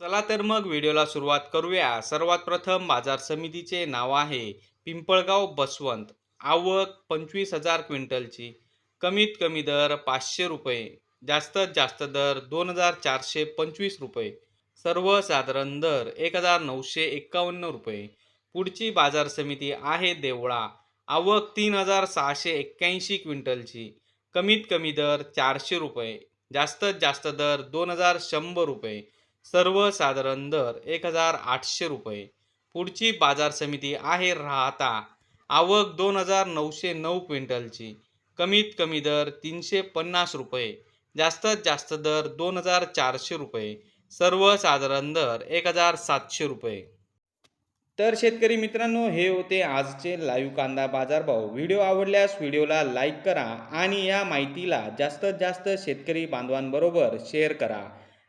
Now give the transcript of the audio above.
चला तर मग व्हिडिओला सुरुवात करूया. सर्वात प्रथम बाजार समितीचे नाव आहे पिंपळगाव बसवंत. आवक पंचवीस हजार क्विंटलची. कमीत कमी दर पाचशे रुपये. जास्तीत जास्त दर दोन हजार चारशे पंचवीस रुपये. सर्वसाधारण दर एक हजार नऊशे एक्कावन्न रुपये. पुढची बाजार समिती आहे देवळा. आवक तीन हजार सहाशे एक्क्याऐंशी क्विंटलची. कमीत कमी दर चारशे रुपये. जास्तीत जास्त दर दोन हजार शंभर रुपये. सर्वसाधारण दर एक हजार आठशे रुपये. पुढची बाजार समिती आहे राहता आवक दोन हजार नऊशे नऊ क्विंटलची. कमीत कमी दर तीनशे पन्नास रुपये. जास्तीत जास्त दर दोन हजार चारशे रुपये. सर्वसाधारण दर एक हजार सातशे रुपये. तर शेतकरी मित्रांनो हे होते आजचे लाईव्ह कांदा बाजारभाव. व्हिडिओ आवडल्यास व्हिडिओला लाईक करा आणि या माहितीला जास्तीत जास्त शेतकरी बांधवांबरोबर शेअर करा.